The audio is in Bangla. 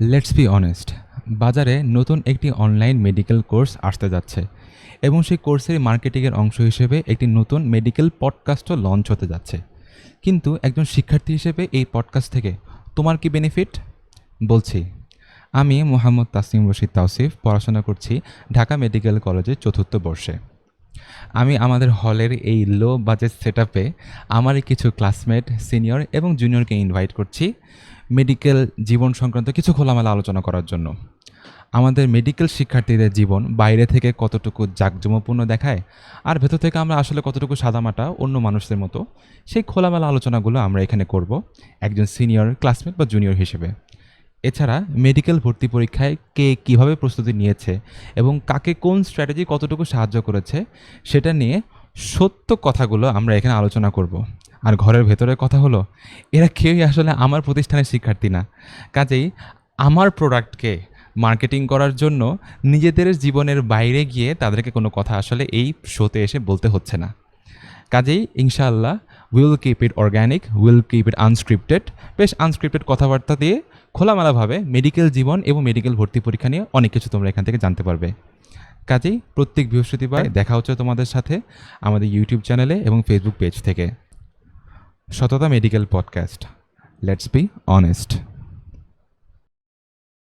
লেটস বি অনেস্ট বাজারে নতুন একটি অনলাইন মেডিকেল কোর্স আসতে যাচ্ছে এবং সেই কোর্সের মার্কেটিংয়ের অংশ হিসেবে একটি নতুন মেডিকেল পডকাস্টও লঞ্চ হতে যাচ্ছে। কিন্তু একজন শিক্ষার্থী হিসেবে এই পডকাস্ট থেকে তোমার কি বেনিফিট বলছি, আমি মোহাম্মদ তাসিম রশিদ তাওসিফ, পড়াশোনা করছি ঢাকা মেডিকেল কলেজের চতুর্থ বর্ষে। আমি আমাদের হলের এই লো বাজেট সেট আপে আমারই কিছু ক্লাসমেট সিনিয়র এবং জুনিয়রকে ইনভাইট করছি মেডিকেল জীবন সংক্রান্ত কিছু খোলামেলা আলোচনা করার জন্য। আমাদের মেডিকেল শিক্ষার্থীদের জীবন বাইরে থেকে কতটুকু জাঁকজমপূর্ণ দেখায় আর ভেতর থেকে আমরা আসলে কতটুকু সাদামাটা অন্য মানুষদের মতো, সেই খোলামেলা আলোচনাগুলো আমরা এখানে করব একজন সিনিয়র ক্লাসমেট বা জুনিয়র হিসেবে। এছাড়া মেডিকেল ভর্তি পরীক্ষায় কে কীভাবে প্রস্তুতি নিয়েছে এবং কাকে কোন স্ট্র্যাটেজি কতটুকু সাহায্য করেছে, সেটা নিয়ে সত্য কথাগুলো আমরা এখানে আলোচনা করব। আর ঘরের ভেতরের কথা হলো, এরা কেউই আসলে আমার প্রতিষ্ঠানের শিক্ষার্থী না। কাজেই আমার প্রোডাক্টকে মার্কেটিং করার জন্য নিজেদের জীবনের বাইরে গিয়ে তাদেরকে কোনো কথা আসলে এই শোতে এসে বলতে হচ্ছে না। কাজেই ইনশাআল্লাহ will keep it organic will keep it unscripted বেশ আনস্ক্রিপ্টেড কথাবার্তা দিয়ে খোলামেলাভাবে মেডিকেল জীবন এবং মেডিকেল ভর্তি পরীক্ষা নিয়ে অনেক কিছু তোমরা এখান থেকে জানতে পারবে। কাজেই প্রত্যেক বৃহস্পতিবার দেখা হচ্ছে তোমাদের সাথে আমাদের ইউটিউব চ্যানেলে এবং ফেসবুক পেজ থেকে। সততা medical podcast let's be honest